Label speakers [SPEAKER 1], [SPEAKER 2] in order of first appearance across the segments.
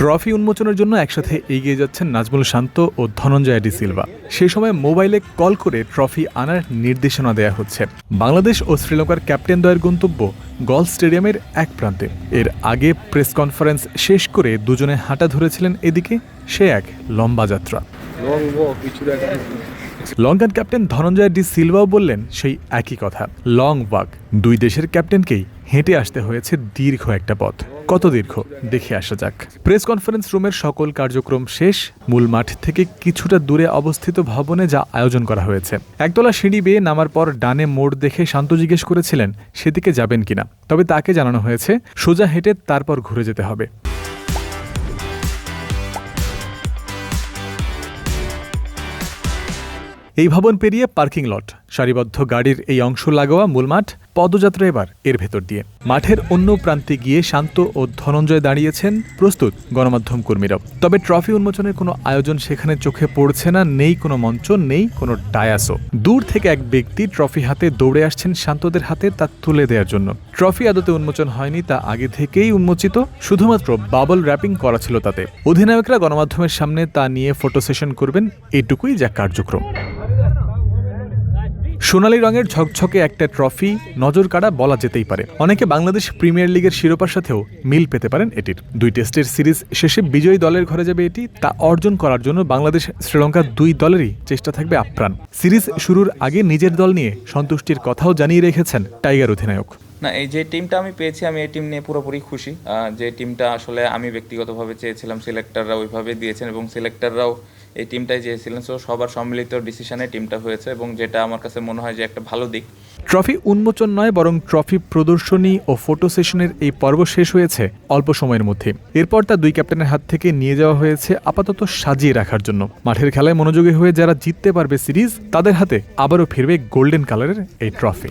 [SPEAKER 1] Trophy উন্মোচনের জন্য একসাথে এগিয়ে যাচ্ছেন নাজমুল শান্ত ও ধনঞ্জয় ডি সিলভা। সেই সময় মোবাইলে কল করে ট্রফি আনার নির্দেশনা দেয়া হচ্ছে। বাংলাদেশ ও শ্রীলঙ্কার ক্যাপ্টেন দ্বয়ের গন্তব্য গল স্টেডিয়ামের এক প্রান্তে। এর আগে প্রেস কনফারেন্স শেষ করে দুজনে হাঁটা ধরেছিলেন এদিকে সে এক লম্বা যাত্রা। লঙ্কান ক্যাপ্টেন ধনঞ্জয় ডি সিলভাও বললেন সেই একই কথা। লং ওয়াক, দুই দেশের ক্যাপ্টেনকেই হেঁটে আসতে হয়েছে দীর্ঘ একটা পথ। কত দীর্ঘ? দেখে আসা যাক। প্রেস কনফারেন্স রুমের সকল কার্যক্রম শেষ। মূল মাঠ থেকে কিছুটা দূরে অবস্থিত ভবনে যা আয়োজন করা হয়েছে। একতলা সিঁড়ি বেয়ে নামার পর ডানে মোড় দেখে শান্ত জিজ্ঞেস করেছিলেন, সেদিকে যাবেন কিনা? তবে তাকে জানানো হয়েছে, সোজা হেঁটে তারপর ঘুরে যেতে হবে। এই ভবন পেরিয়ে পার্কিং লট। সারিবদ্ধ গাড়ির এই অংশ লাগোয়া মূল মাঠ, পদযাত্রা এবার এর ভেতর দিয়ে। মাঠের অন্য প্রান্তে গিয়ে শান্ত ও ধনঞ্জয় দাঁড়িয়েছেন প্রস্তুত গণমাধ্যম কর্মীরাও তবে ট্রফি উন্মোচনের কোনো আয়োজন সেখানে চোখে পড়ছে না, নেই কোনো মঞ্চ, নেই কোনো ডায়াসও দূর থেকে এক ব্যক্তি ট্রফি হাতে দৌড়ে আসছেন শান্তদের হাতে তা তুলে দেওয়ার জন্য। ট্রফি আদতে উন্মোচন হয়নি, তা আগে থেকেই উন্মোচিত। শুধুমাত্র বাবল র্যাপিং করা ছিল তাতে। অধিনায়করা গণমাধ্যমের সামনে তা নিয়ে ফটো সেশন করবেন, এটুকুই যা কার্যক্রম। সোনালী রঙের ঝকঝকে একটা ট্রফি নজর কাড়া বলা যেতেই পারে। অনেকে বাংলাদেশ প্রিমিয়ার লিগের শিরোপার সাথেও মিল পেতে পারেন এটির। দুই টেস্টের সিরিজ শেষে বিজয়ী দলের ঘরে যাবে এটি, তা অর্জন করার জন্য বাংলাদেশ শ্রীলঙ্কা দুই দলেরই চেষ্টা থাকবে আপ্রাণ। সিরিজ শুরুর আগে নিজের দল নিয়ে সন্তুষ্টির কথাও জানিয়ে রেখেছেন টাইগার অধিনায়ক।
[SPEAKER 2] না, এই যে টিমটা আমি পেয়েছি, আমি এই টিম নিয়ে পুরোপুরি খুশি। যে টিমটা আসলে আমি ব্যক্তিগতভাবে চেয়েছিলাম সিলেক্টররা ওইভাবে দিয়েছেন এবং সিলেক্টররাও এই টিমটাই চেয়েছিলেন। সো সবার সম্মিলিত ডিসিশনে টিমটা হয়েছে এবং যেটা আমার কাছে মনে হয় যে একটা ভালো দিক।
[SPEAKER 1] ট্রফি উন্মোচন নয়, বরং ট্রফি প্রদর্শনী ও ফটো সেশনের এই পর্ব শেষ হয়েছে অল্প সময়ের মধ্যে। এরপর তা দুই ক্যাপ্টেনের হাত থেকে নিয়ে যাওয়া হয়েছে আপাতত সাজিয়ে রাখার জন্য। মাঠের খেলায় মনোযোগী হয়ে যারা জিততে পারবে সিরিজ তাদের হাতে আবারও ফিরবে গোল্ডেন কালারের এই trophy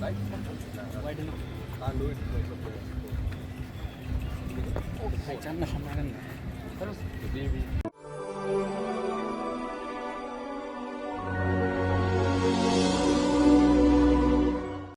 [SPEAKER 1] Right? Why do you Can't do it. Okay. I can't.